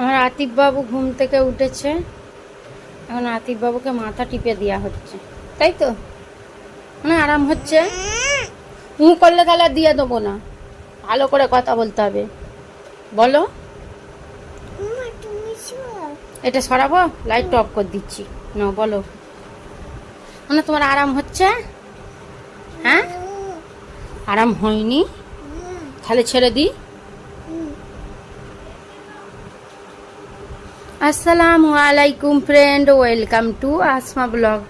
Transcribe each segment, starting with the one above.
আমার আতিফ বাবু ঘুম থেকে উঠেছে। এখন আতিফ বাবুকে মাথা টিপে দেওয়া হচ্ছে। তাই তো? মানে আরাম হচ্ছে? হুঁ করলে তাহলে দিয়ে দেবো না। ভালো করে কথা বলতে হবে। বলো। এটা সরাবো? লাইট অফ করে দিচ্ছি। না বলো। মানে তোমার আরাম হচ্ছে? হ্যাঁ? আরাম হয়নি? তাহলে ছেড়ে দিই। আসসালামু আলাইকুম friend welcome to Asma blog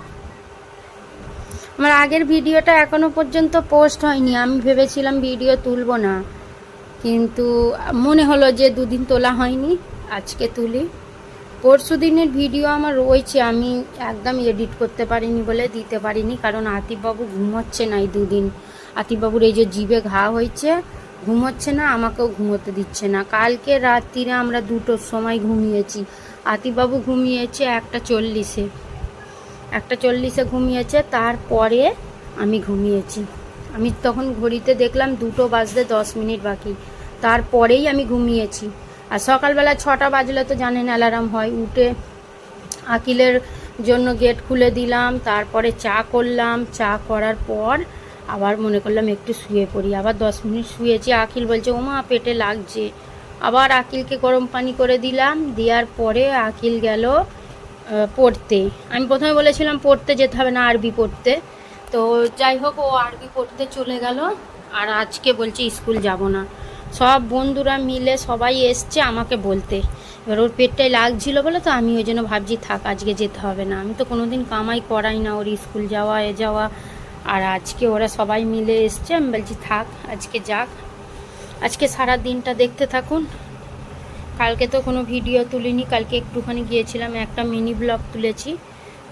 আমার আগের ভিডিওটা এখনও পর্যন্ত পোস্ট হয়নি, আমি ভেবেছিলাম ভিডিও তুলব না। কিন্তু মনে হলো যে দুদিন তোলা হয়নি, আজকে তুলি। পরশু দিনের ভিডিও আমার রয়েছে, আমি একদম এডিট করতে পারিনি বলে দিতে পারিনি, কারণ আতিফবাবু ঘুমোচ্ছে না এই দুদিন। আতিফবাবুর এই যে জিভে ঘা হয়েছে ঘুমোচ্ছে না, আমাকেও ঘুমোতে দিচ্ছে না। কালকে রাত্রিরে আমরা দুটোর সময় ঘুমিয়েছি। আতিবাবু ঘুমিয়েছে একটা চল্লিশে। একটা চল্লিশে ঘুমিয়েছে, তারপরে আমি ঘুমিয়েছি। আমি তখন ঘড়িতে দেখলাম দুটো বাজতে দশ মিনিট বাকি। তারপরেই আমি ঘুমিয়েছি। আর সকালবেলা ছটা বাজলে তো জানেন অ্যালার্ম হয়। উঠে আকিলের জন্য গেট খুলে দিলাম, তারপরে চা করলাম। চা করার পর আবার মনে করলাম একটু শুয়ে পড়ি, আবার দশ মিনিট শুয়েছি আকিল বলছে, ওমা, পেটে লাগছে। আবার আকিলকে গরম পানি করে দিলাম, দেওয়ার পরে আকিল গেল পড়তে। আমি প্রথমে বলেছিলাম পড়তে যেতে হবে না আরবি পড়তে। তো যাই হোক, ও আরবি পড়তে চলে গেল, আর আজকে বলছে স্কুল যাব না। সব বন্ধুরা মিলে সবাই এসছে আমাকে বলতে। এবার ওর পেটটাই লাগছিল বলে তো আমি ওই জন্য ভাবছি, থাক, আজকে যেতে হবে না। আমি তো কোনোদিন কামাই করাই না ওর স্কুল যাওয়া, এ যাওয়া। আর আজকে ওরা সবাই মিলে এসছে। আমি বলছি, থাক, আজকে যাক। আজকে সারা দিনটা দেখতে থাকুন। কালকে তো কোনো ভিডিও তুলিনি, কালকে একটুখানি গিয়েছিলাম, একটা মিনি ব্লগ তুলেছি।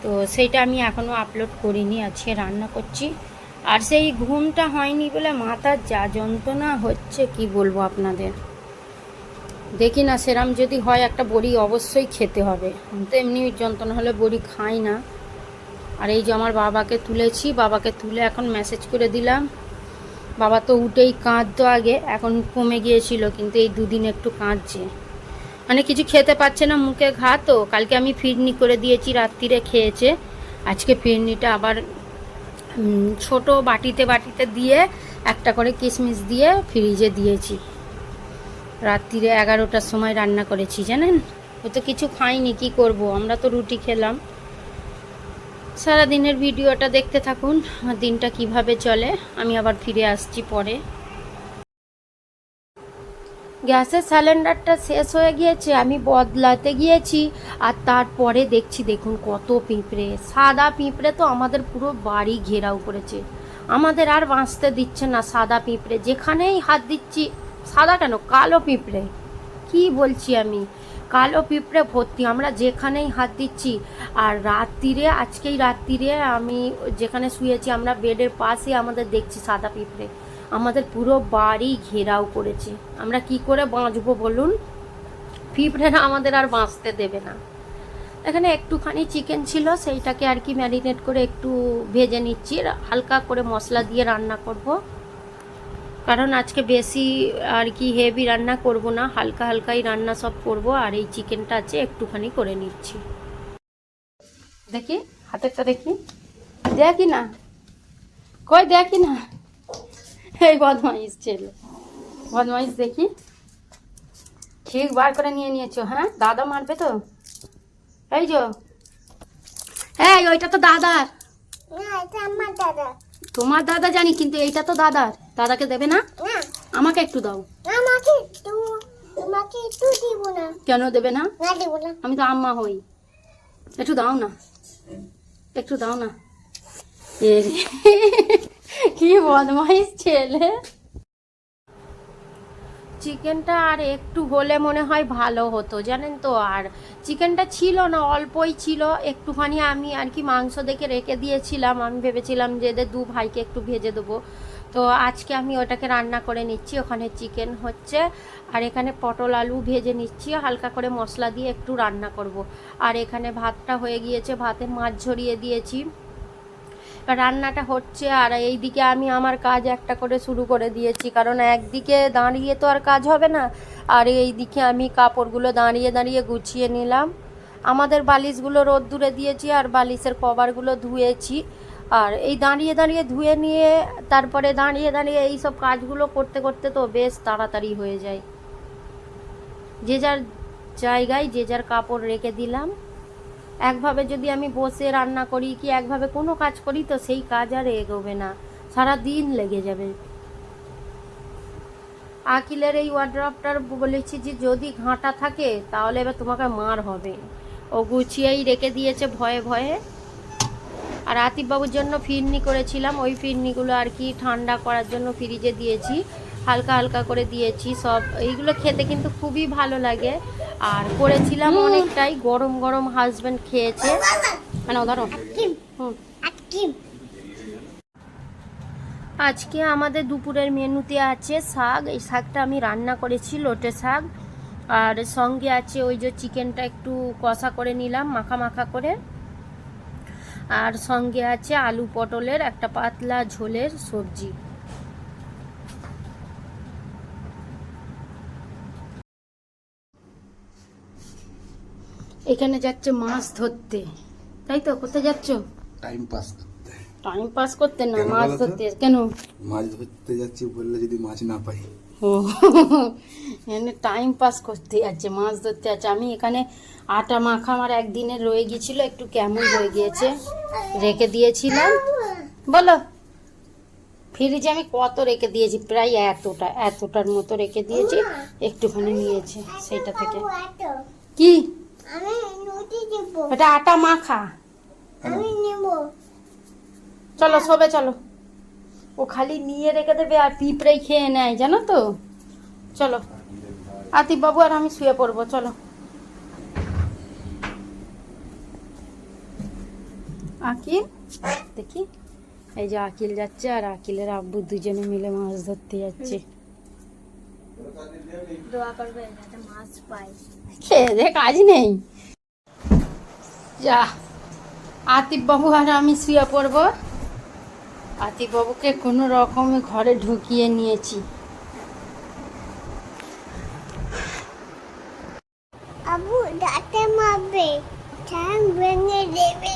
তো সেইটা আমি এখনও আপলোড করিনি, আজকে রান্না করছি। আর সেই ঘুমটা হয়নি বলে মাথার যা যন্ত্রণা হচ্ছে, কি বলব আপনাদের? দেখি না, সেরাম যদি হয় একটা বড়ি অবশ্যই খেতে হবে। তো এমনি যন্ত্রণা হলে বড়ি খাই না। আর এই যে আমার বাবাকে তুলেছি, বাবাকে তুলে এখন মেসেজ করে দিলাম। বাবা তো উঠেই কাঁদতো আগে, এখন কমে গিয়েছিল, কিন্তু এই দুদিন একটু কাঁদছে। মানে কিছু খেতে পাচ্ছে না, মুখে ঘা তো, কালকে আমি ফিরনি করে দিয়েছি রাত্রিরে খেয়েছে। আজকে ফিরনিটা আবার ছোট বাটিতে বাটিতে দিয়ে, একটা করে কিশমিশ দিয়ে ফ্রিজে দিয়েছি। রাত্রিরে এগারোটার সময় রান্না করেছি, জানেন? ও তো কিছু খাইনি কি করব? আমরা তো রুটি খেলাম। সারা দিনের ভিডিওটা দেখতে থাকুন, দিনটা কীভাবে চলে, আমি আবার ফিরে আসছি পরে। গ্যাসের সিলিন্ডারটা শেষ হয়ে গিয়েছে, আমি বদলাতে গিয়েছি, আর তারপরে দেখছি, দেখুন কত পিঁপড়ে। সাদা পিঁপড়ে তো আমাদের পুরো বাড়ি ঘেরাও করেছে। আমাদের আর বাঁচতে দিচ্ছে না সাদা পিঁপড়ে। যেখানেই হাত দিচ্ছি, সাদা কেন? কালো পিঁপড়ে। কি বলছি আমি? কালো পিঁপড়ে ভর্তি, আমরা যেখানেই হাত দিচ্ছি। আর রাত্রিরে, আজকেই রাত্রিরে আমি যেখানে শুয়েছি, আমরা বেডের পাশে আমাদের দেখছি সাদা পিঁপড়ে। আমাদের পুরো বাড়ি ঘেরাও করেছে। আমরা কি করে বাঁচবো বলুন? পিঁপড়েরা আমাদের আর বাঁচতে দেবে না। এখানে একটুখানি চিকেন ছিল, সেইটাকে আর কি ম্যারিনেট করে একটু ভেজে নিচ্ছি। হালকা করে মশলা দিয়ে রান্না করব। কারণ আজকে বেশি আর কি হেভি রান্না করব না, হালকা হালকাই রান্না সব করব, আর এই চিকেনটা আছে, একটুখানি করে নিচ্ছি। দেখি, হাতেরটা দেখি। দেখি না? কই দেখি না? এই বদমাইশ ছেলে। বদমাইশ দেখি। ঠিক বার করে নিয়ে নিয়েছো হ্যাঁ? দাদা মারবে তো? এই যো। এই, ওইটা তো দাদার। না, এটা আমার দাদা তোমার দাদা জানি কিন্তু এইটা তো দাদার। দাদাকে দেবে না? আমাকে একটু দাও। আমাকে একটু তোমাকে একটু দিব না। কেন দেবে না? না দিব না। আমি তো আম্মা হই। একটু দাও না। একটু দাও না। কি বদমাইশ ছেলে। চিকেনটা আর একটু হলে মনে হয় ভালো হতো, জানেন তো? আর চিকেনটা ছিল না, অল্পই ছিল। একটুখানি আমি আর কি মাংস দেখে রেখে দিয়েছিলাম। আমি ভেবেছিলাম যে এদের দু ভাইকে একটু ভেজে দেবো। তো আজকে আমি ওটাকে রান্না করে নিচ্ছি। ওখানে চিকেন হচ্ছে। আর এখানে পটল আলু ভেজে নিচ্ছি। হালকা করে মশলা দিয়ে একটু রান্না করব। আর এখানে ভাতটা হয়ে গিয়েছে। ভাতে মাছ ঝরিয়ে দিয়েছি। রান্নাটা হচ্ছে আর এইদিকে আমি আমার কাজ একটা করে শুরু করে দিয়েছি। কারণ একদিকে দাঁড়িয়ে তো আর কাজ হবে না, আর এইদিকে আমি কাপড়গুলো দাঁড়িয়ে দাঁড়িয়ে গুছিয়ে নিলাম। আমাদের বালিশগুলো রোদ্দুরে দিয়েছি আর বালিশের কভারগুলো ধুয়েছি। আর এই দাঁড়িয়ে দাঁড়িয়ে ধুয়ে নিয়ে তারপরে দাঁড়িয়ে দাঁড়িয়ে এই সব কাজগুলো করতে করতে তো বেশ তাড়াতাড়ি হয়ে যায়। যে যার জায়গায় যে যার কাপড় রেখে দিলাম। একভাবে যদি আমি বসে রান্না করি কি একভাবে কোনো কাজ করি, তো সেই কাজ আর এগোবে না। সারা দিন লেগে যাবে। আকিলের এই ওয়ার্ড্রপটার বলেছি যে, যদি ঘাঁটা থাকে, তাহলে এবার তোমাকে মার হবে। ও গুছিয়েই রেখে দিয়েছে ভয়ে ভয়ে। আর আতিফবাবুর জন্য ফিরনি করেছিলাম। ওই ফিরনিগুলো আর কি ঠান্ডা করার জন্য ফ্রিজে দিয়েছি। হালকা হালকা করে দিয়েছি সব। এইগুলো খেতে কিন্তু খুবই ভালো লাগে। আর করেছিলাম অনেকটাই গরম গরম হাজব্যান্ড খেয়েছে। মানে ধরো আজকে আমাদের দুপুরের মেনুতে আছে শাক এই শাকটা আমি রান্না করেছি লোটে শাক। আর সঙ্গে আছে ওই যে চিকেনটা একটু কষা করে নিলাম মাখা মাখা করে। আর সঙ্গে আছে আলু পটলের একটা পাতলা ঝোলের সবজি। এখানে যাচ্ছে মাছ ধরতে। তাই তো? কোথায় যাচ্ছ? টাইম পাস করতে। টাইম পাস করতে না মাছ ধরতে? কেন? মাছ ধরতে যাচ্ছি বললে যদি মাছ না পাই। ও এখানে টাইম পাস করতে যাচ্ছে মাছ ধরতে যাচ্ছে। আমি এখানে আটা মাখা আমার একদিনের রয়ে গিয়েছিল একটু কেমন রয়ে গিয়েছে রেখে দিয়েছিলাম। বলো ফ্রিজে আমি কত রেখে দিয়েছি? প্রায় এতটা এতটার মতো রেখে দিয়েছি একটুখানি নিয়েছে সেইটা থেকে। কি? আমি নুটি দিব। এটা আটা মাখা। আমি নেব। চলো সবে চলো। ও খালি নিয়ে রেখে দেবে আর পিঁপড়েই খেয়ে নেয় জানো তো? চলো। আতিফ বাবু আর আমি শুয়ে পড়ব চলো। আকিল দেখি। এই যে আকিল যাচ্ছে আর আকিলের আব্বু দুজনে মিলে মাছ ধরতে যাচ্ছে। দোয়া করবে যাতে মাছ পাই। খেয়ে দে কাজ নেই। যা আতিফ বাবু আর আমি শুয়ে পড়ব। আতিফ বাবুকে কোনো রকমে ঘরে ঢুকিয়ে নিয়েছি। আবু দাঁতে মারবে। ঠ্যাং ভেঙে দেবে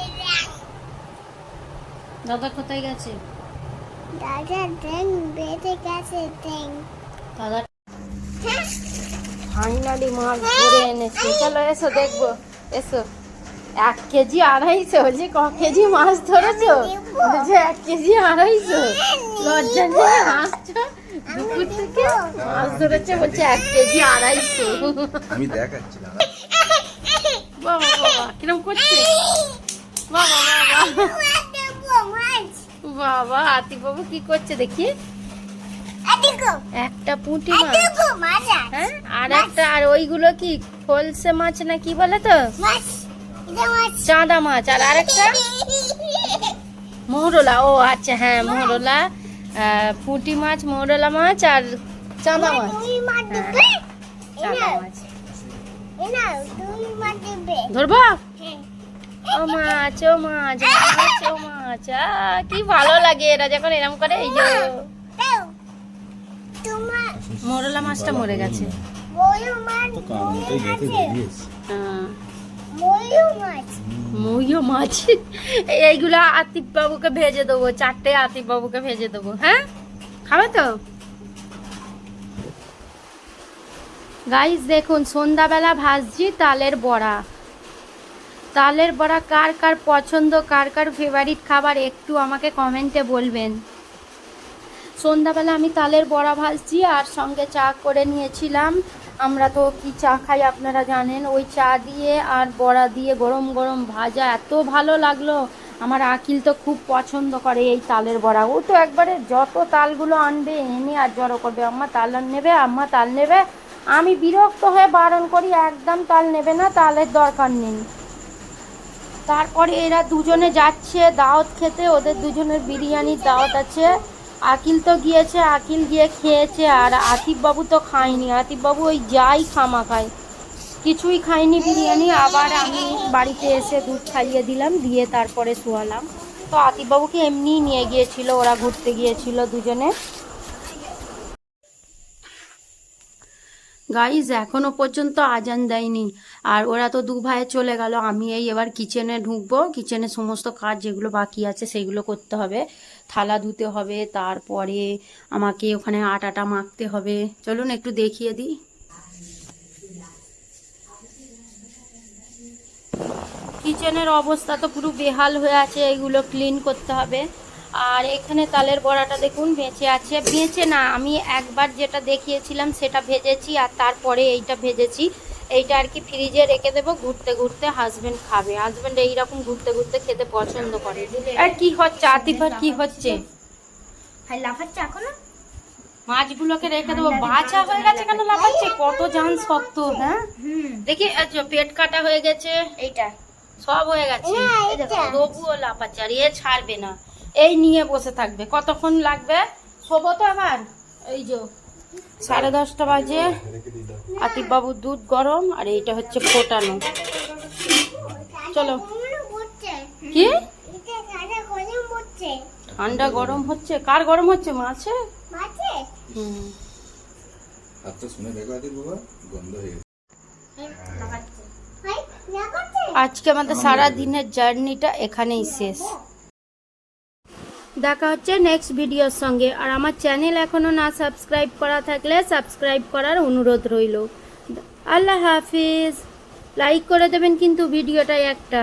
দাদা কোথায় গেছে? দাদা ঠ্যাং বেঁধে গেছে ঠ্যাং। দাদা ফাইনালি মাছ ধরে এনেছে। চলো এসো দেখব। এসো। এক কেজি আড়াইশো। যে ক কেজি মাছ ধরেছো? বলছে এক কেজি আড়াইশো। লজ্জা নিয়ে হাসছো দুপুর থেকে মাছ ধরেছে বলছে এক কেজি আড়াইশো। আমি দেখাচ্ছি বাবা বাবা কিরম করছে? বাবা বাবা বাবা। আতি বাবু কি করছে দেখি? একটা পুঁটি মাছ। হ্যাঁ? আর একটা আর ওইগুলো কি খোলসে মাছ না কি বলে তো? চাঁদা মাছ। আর আরেকটা? মৌরলা ও আচ্ছা হ্যাঁ মৌরলা পুঁটি মাছ মৌরলা মাছ আর চাঁদা মাছ। হ্যাঁ, চাঁদা মাছ। ধরবো? হ্যাঁ। ও মাছ ও মাছ ও মাছ কি ভালো লাগে এরা যখন এরম করে এই যে। মৌরলা মাছটা মরে গেছে। ময়ূর মাছ এইগুলো আতিফ বাবুকে ভেজে দেবো চারটে আতিফ বাবুকে ভেজে দেবো হ্যাঁ? খাবে তো? গাইস দেখুন সন্ধ্যাবেলা ভাজছি তালের বড়া। তালের বড়া কার কার পছন্দ কার কার ফেভারিট খাবার একটু আমাকে কমেন্টে বলবেন। সন্ধ্যাবেলা আমি তালের বড়া ভাজছি আর সঙ্গে চা করে নিয়েছিলাম। আমরা তো কি চা খাই আপনারা জানেন? ওই চা দিয়ে আর বড়া দিয়ে গরম গরম ভাজা, এত ভালো লাগল। আমার আকিল তো খুব পছন্দ করে এই তালের বড়া। ও তো একবারে যত তালগুলো আনবে, এনে আর জড়ো করবে। আম্মা তাল নেবে, আম্মা তাল নেবে। আমি বিরক্ত হয়ে বারণ করি, একদম তাল নেবে না, তালের দরকার নেই। তারপরে এরা দুজনে যাচ্ছে, দাওয়াত খেতে। ওদের দুজনের বিরিয়ানির দাওয়াত আছে। আকিল তো গিয়েছে, আকিল গিয়ে খেয়েছে, আর আতিফবাবু তো খায়নি। আতিফবাবু ওই যাই খামা খায় কিছুই খাইনি বিরিয়ানি, আবার আমি বাড়িতে এসে দুধ খাইয়ে দিলাম, দিয়ে তারপরে শোয়ালাম। তো আতিফবাবুকে এমনিই নিয়ে গিয়েছিল, ওরা ঘুরতে গিয়েছিল দুজনে। গাইজ এখনও পর্যন্ত আজান দেয়নি। আর ওরা তো দু ভাইয়ে চলে গেল। আমি এই এবার কিচেনে ঢুকবো। কিচেনে সমস্ত কাজ যেগুলো বাকি আছে সেগুলো করতে হবে। থালা ধুতে হবে, তারপরে আমাকে ওখানে আটাটা মাখতে হবে। চলুন একটু দেখিয়ে দিই। কিচেনের অবস্থা তো পুরো বেহাল হয়ে আছে। এগুলো ক্লিন করতে হবে। আর এখানে তালের বড়াটা দেখুন বেঁচে আছে। বেঁচে না আমি একবার যেটা দেখিয়েছিলাম সেটা ভেজেছি আর তারপরে এইটা ভেজেছি। এইটা আর কি ফ্রিজে রেখে দেবো ঘুরতে ঘুরতে হাজবেন্ড খাবে। হাজবেন্ড এইরকম ঘুরতে ঘুরতে খেতে পছন্দ করে। আর কি হচ্ছে? আতিফার কি হচ্ছে? ভাই লাফাচ্ছে এখনও? মাছগুলোকে রেখে দেবো। বাছা হয়ে গেছে কেন? লাফাচ্ছে। কত জান শক্ত হ্যাঁ? দেখি পেট কাটা হয়ে গেছে। এইটা। সব হয়ে গেছে। তবুও লাফাচ্ছে আর এ ছাড়বে না। এই নিয়ে বসে থাকবে। কতক্ষণ লাগবে? শোবো তো আবার। এই যে, সাড়ে দশটা বাজে। আতিফ বাবুর দুধ গরম, আর এইটা হচ্ছে ফোটানো। চলো। কি? ঠান্ডা গরম হচ্ছে। কার গরম হচ্ছে? মাছে আজকে আমাদের সারা দিনের জার্নিটা এখানেই শেষ। দেখা হচ্ছে নেক্সট ভিডিওর সঙ্গে। আর আমার চ্যানেল এখনও না সাবস্ক্রাইব করা থাকলে সাবস্ক্রাইব করার অনুরোধ রইল। আল্লাহ হাফিজ। লাইক করে দেবেন কিন্তু ভিডিওটাই একটা।